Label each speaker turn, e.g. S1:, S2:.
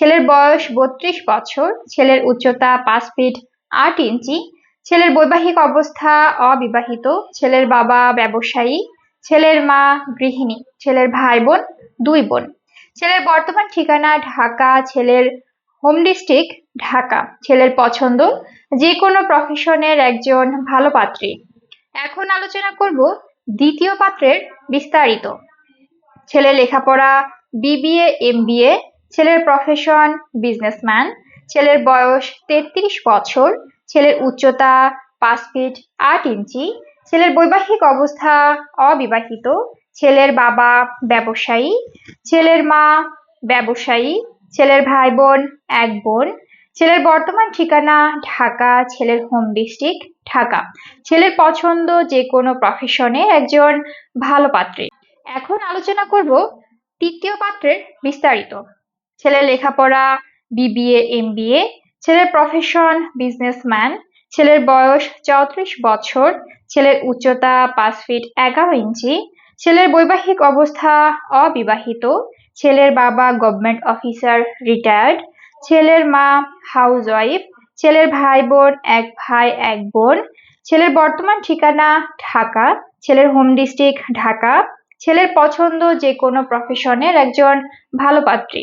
S1: ছেলের বয়স বত্রিশ বছর, ছেলের উচ্চতা পাঁচ ফিট আট ইঞ্চি, ছেলের বৈবাহিক অবস্থা অবিবাহিত, ছেলের বাবা ব্যবসায়ী, ছেলের মা গৃহিণী, ছেলের ভাই বোন দুই বোন। ছেলের বর্তমান ঠিকানা ঢাকা, ছেলের হোম ডিস্ট্রিক্ট ঢাকা। ছেলের পছন্দ যে কোনো প্রফেশনের একজন ভালো পাত্রী। এখন আলোচনা করব দ্বিতীয় পাত্রের বিস্তারিত। ছেলের লেখাপড়া বিবিএ এমবিএ ছেলের প্রফেশন বিজনেসম্যান ছেলের বয়স তেত্রিশ বছর, ছেলের উচ্চতা পাঁচ ফিট আট ইঞ্চি, ছেলের বৈবাহিক অবস্থা অবিবাহিত, ছেলের বাবা ব্যবসায়ী, ছেলের মা ব্যবসায়ী, ছেলের ভাই বোন এক বোন, ছেলের বর্তমান ঠিকানা ঢাকা, ছেলের হোম ডিস্ট্রিক্ট ঢাকা। ছেলের পছন্দ যে কোনো প্রফেশনে একজন ভালো পাত্রী। এখন আলোচনা করব তৃতীয় পাত্রের বিস্তারিত। ছেলের লেখাপড়া বিবিএ এমবিএ ছেলের প্রফেশন বিজনেসম্যান ছেলের বয়স চৌত্রিশ বছর, ছেলের উচ্চতা পাঁচ ফিট এগারো ইঞ্চি, ছেলের বৈবাহিক অবস্থা অবিবাহিত, ছেলের বাবা গভর্নমেন্ট অফিসার রিটায়ার্ড ছেলের মা হাউস ওয়াইফ ছেলের ভাই বোন এক ভাই, এক বোন, ছেলের বর্তমান ঠিকানা ঢাকা, ছেলের হোম ডিস্ট্রিক্ট ঢাকা, ছেলের পছন্দ যে কোনো প্রফেশনের একজন ভালো পাত্রী।